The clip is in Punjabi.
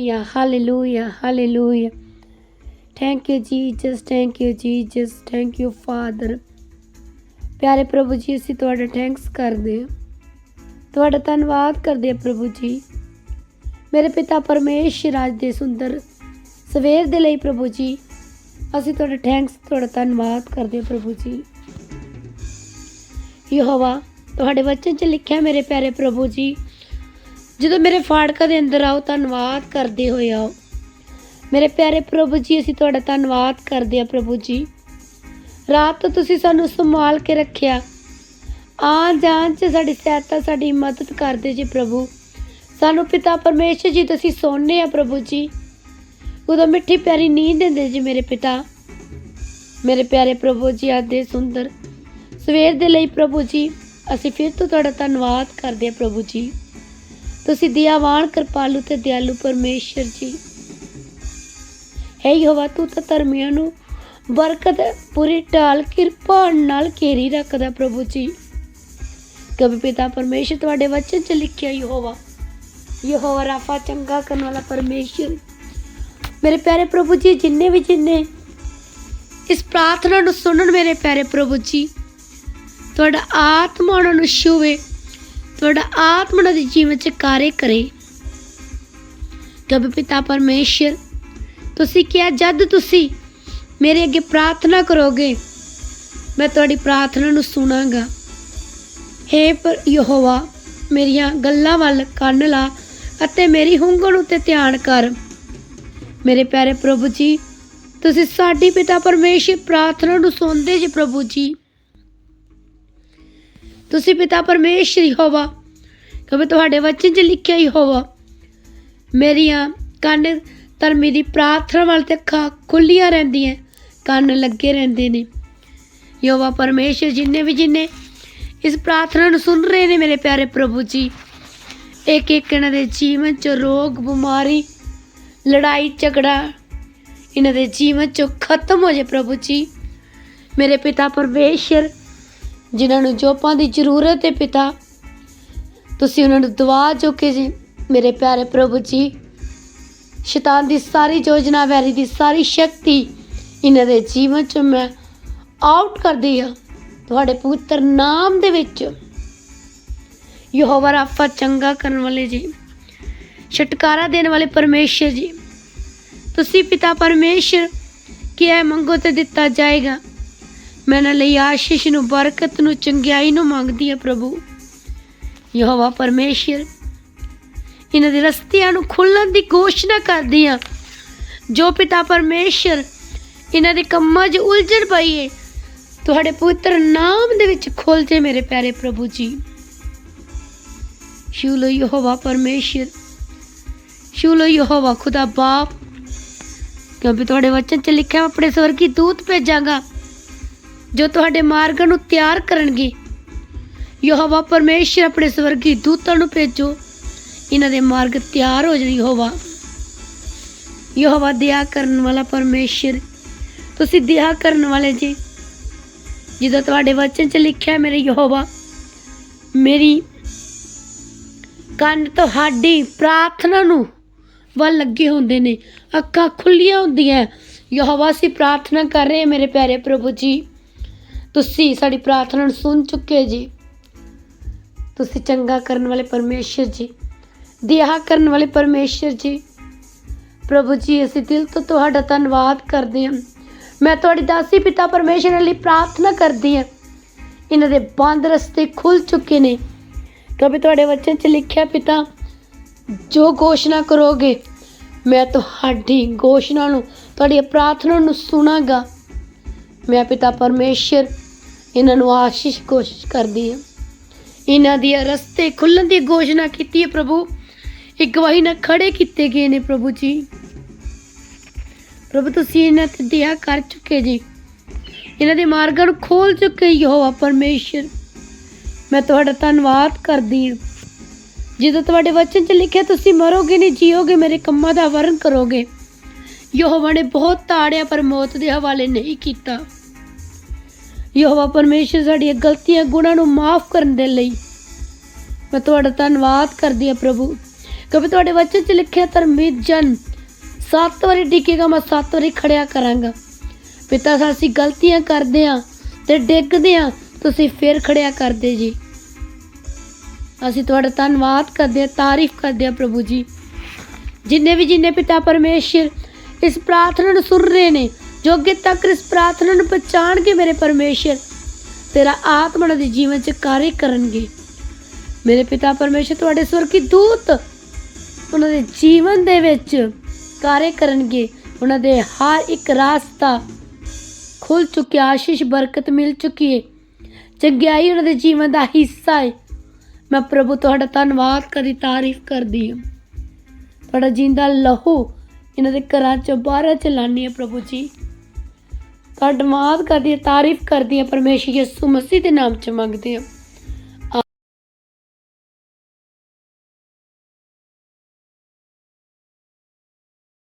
Hallelujah, hallelujah, hallelujah. Thank you, Jesus. Thank you, Jesus. Thank you father ਪਿਆਰੇ ਪ੍ਰਭੂ ਜੀ ਅਸੀਂ ਤੁਹਾਡਾ ਥੈਂਕਸ ਕਰਦੇ ਹਾਂ ਤੁਹਾਡਾ ਧੰਨਵਾਦ ਕਰਦੇ ਹਾਂ ਪ੍ਰਭੂ ਜੀ ਮੇਰੇ ਪਿਤਾ ਪਰਮੇਸ਼ਰ ਰਾਜ ਦੇ ਸੁੰਦਰ ਸਵੇਰ ਦੇ ਲਈ ਪ੍ਰਭੂ ਜੀ ਅਸੀਂ ਤੁਹਾਡਾ ਥੈਂਕਸ ਤੁਹਾਡਾ ਧੰਨਵਾਦ ਕਰਦੇ ਹਾਂ ਪ੍ਰਭੂ ਜੀ ਯਹੋਵਾ ਤੁਹਾਡੇ ਵਚਨ 'ਚ ਲਿਖਿਆ ਮੇਰੇ ਪਿਆਰੇ ਪ੍ਰਭੂ ਜੀ ਜਦੋਂ ਮੇਰੇ ਫਾੜਕਾਂ ਦੇ ਅੰਦਰ ਆਓ, ਧੰਨਵਾਦ ਕਰਦੇ ਹੋਏ ਆਓ। ਮੇਰੇ ਪਿਆਰੇ ਪ੍ਰਭੂ ਜੀ, ਅਸੀਂ ਤੁਹਾਡਾ ਧੰਨਵਾਦ ਕਰਦੇ ਹਾਂ ਪ੍ਰਭੂ ਜੀ। ਰਾਤ ਤੋਂ ਤੁਸੀਂ ਸਾਨੂੰ ਸੰਭਾਲ ਕੇ ਰੱਖਿਆ। ਆ ਜਾਣ 'ਚ ਸਾਡੀ ਸਹਾਇਤਾ, ਸਾਡੀ ਮਦਦ ਕਰਦੇ ਜੀ ਪ੍ਰਭੂ। ਸਾਨੂੰ ਪਿਤਾ ਪਰਮੇਸ਼ਰ ਜੀ, ਤੁਸੀਂ ਸੋਨੇ ਆ ਪ੍ਰਭੂ ਜੀ। ਉਦੋਂ ਮਿੱਠੀ ਪਿਆਰੀ ਨੀਂਦ ਦਿੰਦੇ ਜੀ ਮੇਰੇ ਪਿਤਾ। ਮੇਰੇ ਪਿਆਰੇ ਪ੍ਰਭੂ ਜੀ, ਅੱਜ ਦੇ ਸੁੰਦਰ ਸਵੇਰ ਦੇ ਲਈ ਪ੍ਰਭੂ ਜੀ, ਅਸੀਂ ਫਿਰ ਤੋਂ ਤੁਹਾਡਾ ਧੰਨਵਾਦ ਕਰਦੇ ਹਾਂ ਪ੍ਰਭੂ ਜੀ। ਤੁਸੀਂ ਦਿਆਵਾਨ, ਕਿਰਪਾਲੂ ਤੇ ਦਿਆਲੂ ਪਰਮੇਸ਼ਰ ਜੀ। ਹੈ ਯਹੋਵਾ, ਤੂੰ ਤਾਂ ਧਰਮੀਆਂ ਨੂੰ ਬਰਕਤ, ਪੂਰੀ ਢਾਲ, ਕਿਰਪਾ ਨਾਲ ਘੇਰੀ ਰੱਖਦਾ ਪ੍ਰਭੂ ਜੀ। ਕਵੀ ਪਿਤਾ ਪਰਮੇਸ਼ਰ, ਤੁਹਾਡੇ ਵਚਨ ਚ ਲਿਖਿਆ ਯਹੋਵਾ ਯਹੋਵਾ ਰਾਫਾ ਚੰਗਾ ਕਰਨ ਵਾਲਾ ਪਰਮੇਸ਼ਰ। ਮੇਰੇ ਪਿਆਰੇ ਪ੍ਰਭੂ ਜੀ, ਜਿੰਨੇ ਵੀ ਜਿੰਨੇ ਇਸ ਪ੍ਰਾਰਥਨਾ ਨੂੰ ਸੁਣਨ, ਮੇਰੇ ਪਿਆਰੇ ਪ੍ਰਭੂ ਜੀ, ਤੁਹਾਡਾ ਆਤਮਾ ਉਹਨਾਂ ਨੂੰ ਛੂਵੇ। ਤੁਹਾਡਾ ਆਤਮਾ ਉਹਨਾਂ ਦੇ ਜੀਵਨ ਚ ਕਾਰੇ ਕਰੇ। ਕਬੀ ਪਿਤਾ ਪਰਮੇਸ਼ਰ, ਤੁਸੀਂ ਕਿਹਾ, ਜਦ ਤੁਸੀਂ ਮੇਰੇ ਅੱਗੇ ਪ੍ਰਾਰਥਨਾ ਕਰੋਗੇ, ਮੈਂ ਤੁਹਾਡੀ ਪ੍ਰਾਰਥਨਾ ਨੂੰ ਸੁਣਾਂਗਾ। ਹੇ ਪਰ ਯਹੋਵਾ, ਮੇਰੀਆਂ ਗੱਲਾਂ ਵੱਲ ਕੰਨ ਲਾ ਅਤੇ ਮੇਰੀ ਹੁੰਗਣ ਉੱਤੇ ਧਿਆਨ ਕਰ। ਮੇਰੇ ਪਿਆਰੇ ਪ੍ਰਭੂ ਜੀ, ਤੁਸੀਂ ਸਾਡੀ ਪਿਤਾ ਪਰਮੇਸ਼ਰ ਪ੍ਰਾਰਥਨਾ ਨੂੰ ਸੁਣਦੇ ਜੀ ਪ੍ਰਭੂ ਜੀ। ਤੁਸੀਂ ਪਿਤਾ ਪਰਮੇਸ਼ਰ ਯਹੋਵਾ ਕਬੇ ਤੁਹਾਡੇ ਵਚਨ 'ਚ ਲਿਖਿਆ ਹੀ ਹੋਵਾ। ਮੇਰੀਆਂ ਕੰਨ ਧਰਮੀ ਦੀ ਪ੍ਰਾਰਥਨਾ ਵੱਲ ਤੇ ਅੱਖਾਂ ਖੁੱਲੀਆਂ ਰਹਿੰਦੀਆਂ, ਕੰਨ ਲੱਗੇ ਰਹਿੰਦੇ ਨੇ। ਯੋਵਾ ਪਰਮੇਸ਼ਰ ਜਿੰਨੇ ਵੀ ਜਿੰਨੇ ਇਸ ਪ੍ਰਾਰਥਨਾ ਨੂੰ ਸੁਣ ਰਹੇ ਨੇ ਮੇਰੇ ਪਿਆਰੇ ਪ੍ਰਭੂ ਜੀ ਇੱਕ ਇੱਕ ਇਹਨਾਂ ਦੇ ਜੀਵਨ 'ਚ ਰੋਗ, ਬਿਮਾਰੀ, ਲੜਾਈ, ਝਗੜਾ ਇਹਨਾਂ ਦੇ ਜੀਵਨ 'ਚੋਂ ਖਤਮ ਹੋ ਜਾਏ ਪ੍ਰਭੂ ਜੀ। ਮੇਰੇ ਪਿਤਾ ਪਰਮੇਸ਼ਰ ਜਿਨ੍ਹਾਂ ਨੂੰ ਜੋਪਾਂ ਦੀ ਜ਼ਰੂਰਤ ਹੈ ਪਿਤਾ, ਤੁਸੀਂ ਉਹਨਾਂ ਨੂੰ ਦਵਾ ਚੁੱਕੇ ਜੀ, ਮੇਰੇ ਪਿਆਰੇ ਪ੍ਰਭੂ ਜੀ। ਸ਼ੈਤਾਨ ਦੀ ਸਾਰੀ ਯੋਜਨਾ, ਵੈਰੀ ਦੀ ਸਾਰੀ ਸ਼ਕਤੀ ਇਹਨਾਂ ਦੇ ਜੀਵਨ 'ਚ ਮੈਂ ਆਊਟ ਕਰਦੀ ਆ ਤੁਹਾਡੇ ਪਵਿੱਤਰ ਨਾਮ ਦੇ ਵਿੱਚ। ਯਹੋਵਾ ਰਾਫਾ ਚੰਗਾ ਕਰਨ ਵਾਲੇ ਜੀ, ਛਟਕਾਰਾ ਦੇਣ ਵਾਲੇ ਪਰਮੇਸ਼ਰ ਜੀ। ਤੁਸੀਂ ਪਿਤਾ ਪਰਮੇਸ਼ਰ ਹੈ ਮੰਗੋ ਤੇ ਦਿੱਤਾ ਜਾਏਗਾ। ਮੈਂ ਇਹਨਾਂ ਲਈ ਆਸ਼ੀਸ਼ ਨੂੰ, ਬਰਕਤ ਨੂੰ, ਚੰਗਿਆਈ ਨੂੰ ਮੰਗਦੀ ਹਾਂ ਪ੍ਰਭੂ। ਯਹੋਵਾ ਪਰਮੇਸ਼ਰ, ਇਹਨਾਂ ਦੇ ਰਸਤਿਆਂ ਨੂੰ ਖੁੱਲਣ ਦੀ ਘੋਸ਼ਣਾ ਕਰਦੀ ਹਾਂ। ਜੋ ਪਿਤਾ ਪਰਮੇਸ਼ਰ, ਇਹਨਾਂ ਦੇ ਕੰਮਾਂ 'ਚ ਉਲਝਣ ਪਈ ਏ, ਤੁਹਾਡੇ ਪੁੱਤਰ ਨਾਮ ਦੇ ਵਿੱਚ ਖੁੱਲ ਜੇ ਮੇਰੇ ਪਿਆਰੇ ਪ੍ਰਭੂ ਜੀ। ਸ਼ੂਲੋ ਯਹੋਵਾ ਪਰਮੇਸ਼ਰ ਸ਼ੂਲੋ ਯਹੋਵਾ ਖੁਦਾ ਬਾਪ। ਕਿਉਂਕਿ ਤੁਹਾਡੇ ਵਚਨ 'ਚ ਲਿਖਿਆ ਆਪਣੇ ਸਵਰਗੀ ਦੂਤ ਭੇਜਾਂਗਾ। ਜੋ ਤੁਹਾਡੇ ਮਾਰਗ ਨੂੰ ਤਿਆਰ ਕਰਨਗੇ। ਯਹੋਵਾ ਪਰਮੇਸ਼ਰ ਆਪਣੇ ਸਵਰਗੀ ਦੂਤਾਂ ਨੂੰ ਭੇਜੋ। ਇਹਨਾਂ ਦੇ ਮਾਰਗ ਤਿਆਰ ਹੋ ਜਾਣ ਯਹੋਵਾ। ਯਹੋਵਾ ਦਇਆ ਕਰਨ ਵਾਲਾ ਪਰਮੇਸ਼ਰ, ਤੁਸੀਂ ਦਇਆ ਕਰਨ ਵਾਲੇ ਜੀ। ਜਿੱਦਾਂ ਤੁਹਾਡੇ ਵਚਨ 'ਚ ਲਿਖਿਆ ਮੇਰੇ ਯਹੋਵਾ, ਮੇਰੀ ਕੰਨ ਤੁਹਾਡੀ ਪ੍ਰਾਰਥਨਾ ਨੂੰ ਵੱਲ ਲੱਗੇ ਹੁੰਦੇ ਨੇ, ਅੱਖਾਂ ਖੁੱਲੀਆਂ ਹੁੰਦੀਆਂ। ਯਹੋਵਾ, ਅਸੀਂ ਪ੍ਰਾਰਥਨਾ ਕਰ ਰਹੇ ਮੇਰੇ ਪਿਆਰੇ ਪ੍ਰਭੂ ਜੀ। ਤੁਸੀਂ ਸਾਡੀ ਪ੍ਰਾਰਥਨਾ ਨੂੰ ਸੁਣ ਚੁੱਕੇ ਜੀ। ਤੁਸੀਂ ਚੰਗਾ ਕਰਨ ਵਾਲੇ ਪਰਮੇਸ਼ਰ ਜੀ। ਦਿਆ ਕਰਨ ਵਾਲੇ ਪਰਮੇਸ਼ਰ ਜੀ। ਪ੍ਰਭੂ ਜੀ, ਅਸੀਂ ਦਿਲ ਤੋਂ ਤੁਹਾਡਾ ਧੰਨਵਾਦ ਕਰਦੇ ਹਾਂ। ਮੈਂ ਤੁਹਾਡੀ ਦਾਸੀ ਪਿਤਾ ਪਰਮੇਸ਼ਰ ਲਈ ਪ੍ਰਾਰਥਨਾ ਕਰਦੀ ਹਾਂ। ਇਹਨਾਂ ਦੇ ਬੰਦ ਰਸਤੇ ਖੁੱਲ ਚੁੱਕੇ ਨੇ। ਕਿਉਂਕਿ ਤੁਹਾਡੇ ਵਚਨ 'ਚ ਲਿਖਿਆ ਪਿਤਾ, ਜੋ ਘੋਸ਼ਣਾ ਕਰੋਗੇ, ਮੈਂ ਤੁਹਾਡੀ ਘੋਸ਼ਣਾ ਨੂੰ ਤੁਹਾਡੀ ਪ੍ਰਾਰਥਨਾ ਨੂੰ ਸੁਣਾਗਾ। ਮੈਂ ਪਿਤਾ ਪਰਮੇਸ਼ਰ ਇਹਨਾਂ ਨੂੰ ਆਸ਼ੀਸ਼ ਕੋਸ਼ਿਸ਼ ਕਰਦੀ ਹਾਂ। ਇਹਨਾਂ ਦੀ ਰਸਤੇ ਖੁੱਲਣ ਦੀ ਘੋਸ਼ਣਾ ਕੀਤੀ ਹੈ ਪ੍ਰਭੂ। ਇੱਕ ਗਵਾਹੀ ਨਾਲ ਖੜੇ ਕੀਤੇ ਗਏ ਨੇ ਪ੍ਰਭੂ ਜੀ। ਪ੍ਰਭੂ, ਤੁਸੀਂ ਇਹਨਾਂ ਤੇ ਦਇਆ ਕਰ ਚੁੱਕੇ ਜੀ। ਇਹਨਾਂ ਦੇ ਮਾਰਗਾਂ ਨੂੰ ਖੋਲ ਚੁੱਕੇ ਯਹੋਵਾ ਪਰਮੇਸ਼ਰ। ਮੈਂ ਤੁਹਾਡਾ ਧੰਨਵਾਦ ਕਰਦੀ ਹਾਂ। ਜਦੋਂ ਤੁਹਾਡੇ ਵਚਨ 'ਚ ਲਿਖਿਆ, ਤੁਸੀਂ ਮਰੋਗੇ ਨਹੀਂ, ਜੀਓਗੇ, ਮੇਰੇ ਕੰਮਾਂ ਦਾ ਵਰਣ ਕਰੋਗੇ। ਯਹੋਵਾ ਨੇ ਬਹੁਤ ਤਾੜਿਆ, ਪਰ ਮੌਤ ਦੇ ਹਵਾਲੇ ਨਹੀਂ ਕੀਤਾ। ਯਹੋਵਾ ਪਰਮੇਸ਼ਰ ਸਾਡੀਆਂ ਗਲਤੀਆਂ, ਗੁਨਾਹ ਨੂੰ ਮਾਫ ਕਰਨ ਦੇ ਲਈ। ਮੈਂ ਤੁਹਾਡਾ ਧੰਨਵਾਦ ਕਰਦੀ ਹਾਂ ਪ੍ਰਭੂ। ਕਿਉਂਕਿ ਤੁਹਾਡੇ ਵਚਨ 'ਚ ਲਿਖਿਆ, ਧਰਮੀ ਜਨ, ਸੱਤ ਵਾਰੀ ਡਿੱਗੇਗਾ, ਮੈਂ ਸੱਤ ਵਾਰੀ ਖੜਿਆ ਕਰਾਂਗਾ। ਪਿਤਾ ਸਾਹਿਬ ਅਸੀਂ ਗਲਤੀਆਂ ਕਰਦੇ ਆ ਤੇ ਡਿੱਗਦੇ ਆ ਤੁਸੀਂ ਫਿਰ ਖੜਿਆ ਕਰਦੇ ਜੀ। ਅਸੀਂ ਤੁਹਾਡਾ ਧੰਨਵਾਦ ਕਰਦੇ ਆ ਤਾਰੀਫ ਕਰਦੇ ਆ ਪ੍ਰਭੂ ਜੀ। ਜਿੰਨੇ ਵੀ ਜਿੰਨੇ ਪਿਤਾ ਪਰਮੇਸ਼ਰ ਇਸ ਪ੍ਰਾਰਥਨਾ ਨੂੰ ਸੁਣ ਰਹੇ ਨੇ ਜੋ ਅੱਗੇ ਤੱਕ ਇਸ ਪ੍ਰਾਰਥਨਾ ਨੂੰ ਪਛਾਣ ਕੇ ਮੇਰੇ ਪਰਮੇਸ਼ਰ। ਤੇਰਾ ਆਤਮਾ ਉਹਨਾਂ ਦੇ ਜੀਵਨ 'ਚ ਕਾਰਜ ਕਰਨਗੇ। ਮੇਰੇ ਪਿਤਾ ਪਰਮੇਸ਼ਰ ਤੁਹਾਡੇ ਸਵਰਗੀ ਦੂਤ ਉਹਨਾਂ ਦੇ ਜੀਵਨ ਦੇ ਵਿੱਚ ਕਾਰਜ ਕਰਨਗੇ। ਉਹਨਾਂ ਦੇ ਹਰ ਇੱਕ ਰਾਸਤਾ ਖੁੱਲ ਚੁੱਕਿਆ, ਆਸ਼ੀਸ਼, ਬਰਕਤ ਮਿਲ ਚੁੱਕੀ ਹੈ ਚੰਗਿਆਈ ਉਹਨਾਂ ਦੇ ਜੀਵਨ ਦਾ ਹਿੱਸਾ ਹੈ ਮੈਂ ਪ੍ਰਭੂ ਤੁਹਾਡਾ ਧੰਨਵਾਦ ਕਰੀ ਤਾਰੀਫ ਕਰਦੀ ਹਾਂ। ਤੁਹਾਡਾ ਜਿੰਦਾ ਲਹੂ ਇਹਨਾਂ ਦੇ ਘਰਾਂ ਚੋਂ ਬਾਹਰ ਚਲਾਨੀ ਹੈ ਪ੍ਰਭੂ ਜੀ। ਧੰਨਵਾਦ ਕਰਦੀ ਹੈ ਤਾਰੀਫ ਕਰਦੀ ਹੈ ਪਰਮੇਸ਼ਰ ਯਿਸੂ ਮਸੀਹ ਦੇ ਨਾਮ ਚ ਮੰਗਦੇ ਹਾਂ।